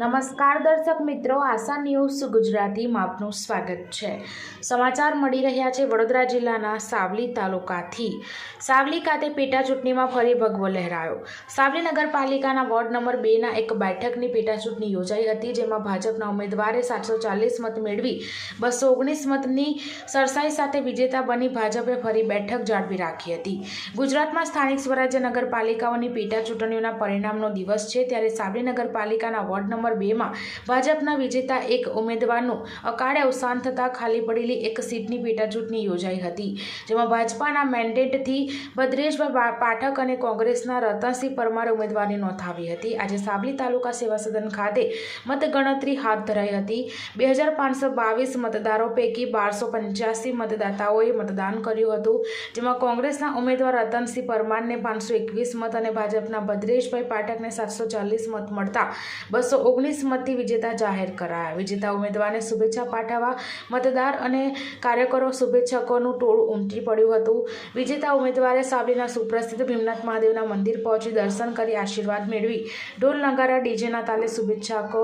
નમસ્કાર દર્શક મિત્રો, આશા ન્યૂઝ ગુજરાતીમાં આપનું સ્વાગત છે. સમાચાર મળી રહ્યા છે વડોદરા જિલ્લાના સાવલી તાલુકાથી. સાવલી ખાતે પેટા ચૂંટણીમાં ફરી ભગવો લહેરાયો. સાવલી નગરપાલિકાના વોર્ડ નંબર બેના એક બેઠકની પેટા ચૂંટણી યોજાઈ હતી, જેમાં ભાજપના ઉમેદવારે સાતસો ચાલીસ મત મેળવી, બસો ઓગણીસ મતની સરસાઈ સાથે વિજેતા બની ભાજપે ફરી બેઠક જાળવી રાખી હતી. ગુજરાતમાં સ્થાનિક સ્વરાજ્ય નગરપાલિકાઓની પેટા ચૂંટણીઓના પરિણામનો દિવસ છે, ત્યારે સાવલી નગરપાલિકાના વોર્ડ નંબર બેમાં ભાજપના વિજેતા એક ઉમેદવારનું અકાળે અવસાન થતાં ખાલી પડેલી એક સીટની પેટાચૂંટણી યોજાઈ હતી, જેમાં ભાજપાના મેન્ડેટથી ભદ્રેશભાઈ પાઠક અને કોંગ્રેસના રતનસિંહ પરમારે ઉમેદવારી નોંધાવી હતી. આજે સાબલી તાલુકા સેવા સદન ખાતે મતગણતરી હાથ ધરાઈ હતી. બે હજાર પાંચસો બાવીસ મતદારો પૈકી બારસો પંચ્યાસી મતદાતાઓએ મતદાન કર્યું હતું, જેમાં કોંગ્રેસના ઉમેદવાર રતનસિંહ પરમારને પાંચસો એકવીસ મત અને ભાજપના ભદ્રેશભાઈ પાઠકને સાતસો ચાલીસ મત મળતા બસો ઓગણીસ મતથી વિજેતા જાહેર કરાયા. વિજેતા ઉમેદવારને શુભેચ્છા પાઠવવા મતદાર અને કાર્યકરો શુભેચ્છકોનું ટોળું ઉમટી પડ્યું હતું. વિજેતા ઉમેદવારે સાવલીના સુપ્રસિદ્ધ ભીમનાથ મહાદેવના મંદિર પહોંચી દર્શન કરી આશીર્વાદ મેળવી. ઢોલ નગારા ડીજેના તાલે શુભેચ્છકો,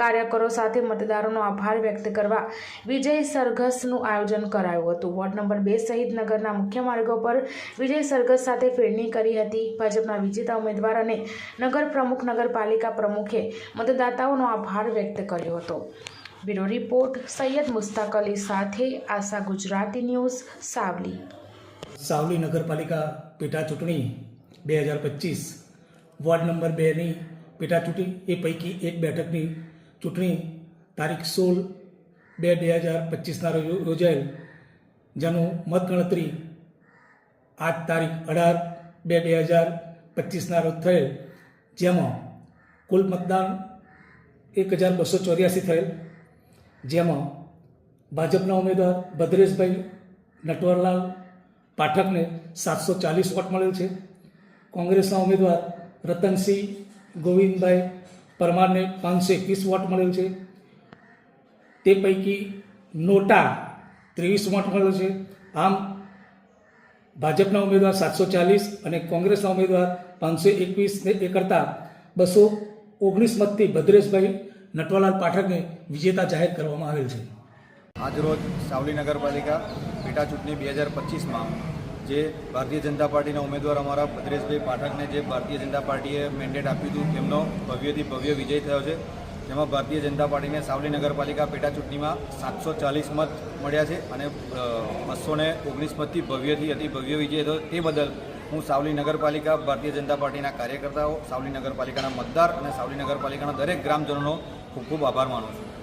કાર્યકરો સાથે મતદારોનો આભાર વ્યક્ત કરવા વિજય સરઘસનું આયોજન કરાયું હતું. વોર્ડ નંબર બે સહિત નગરના મુખ્ય માર્ગો પર વિજય સરઘસ સાથે ફેરણી કરી હતી. ભાજપના વિજેતા ઉમેદવાર અને નગર પ્રમુખ નગરપાલિકા પ્રમુખે મતદાતાઓનો આભાર વ્યક્ત કર્યો હતો. બ્યુરો રિપોર્ટ સૈયદ મુસ્તાક અલી સાથે આશા ગુજરાતી ન્યૂઝ, સાવલી. સાવલી નગરપાલિકા પેટા ચૂંટણી બે હજાર પચીસ. વોર્ડ નંબર બેની પેટા ચૂંટણી એ પૈકી એક બેઠકની ચૂંટણી તારીખ સોળ બે બે હજાર પચીસના રોજ યોજાયેલ, જેનું મતગણતરી આજ તારીખ અઢાર બે બે હજાર પચીસના રોજ થયેલ. જેમાં કુલ મતદાન એક હજાર બસો ચોર્યાસી થયેલ, જેમાં ભાજપના ઉમેદવાર ભદ્રેશભાઈ નટવરલાલ પાઠકને સાતસો ચાલીસ વોટ મળેલ છે. કોંગ્રેસના ઉમેદવાર રતનસિંહ ગોવિંદભાઈ પરમારને પાંચસો એકવીસ વોટ મળેલ છે. તે પૈકી નોટા ત્રેવીસ વોટ મળેલ છે. આમ ભાજપના ઉમેદવાર સાતસો ચાલીસ અને કોંગ્રેસના ઉમેદવાર પાંચસો એકવીસને એ કરતાં બસો ઓગણીસ મતથી ભદ્રેશભાઈ નટવાલાલ પાઠકને વિજેતા જાહેર કરવામાં આવેલ છે. આજરોજ સાવલી નગરપાલિકા પેટા ચૂંટણી બે હજાર પચીસમાં જે ભારતીય જનતા પાર્ટીના ઉમેદવાર અમારા ભદ્રેશભાઈ પાઠકને જે ભારતીય જનતા પાર્ટીએ મેન્ડેટ આપ્યું હતું, તેમનો ભવ્યથી ભવ્ય વિજય થયો છે. જેમાં ભારતીય જનતા પાર્ટીને સાવલી નગરપાલિકા પેટા ચૂંટણીમાં સાતસો ચાલીસ મત મળ્યા છે અને બસો ઓગણીસ મતથી ભવ્યથી અતિ ભવ્ય વિજય થયો. તે બદલ હું સાવલી નગરપાલિકા, ભારતીય જનતા પાર્ટીના કાર્યકર્તાઓ, સાવલી નગરપાલિકાના મતદાર અને સાવલી નગરપાલિકાના દરેક ગ્રામજનોનો ખૂબ ખૂબ આભાર માનું છું.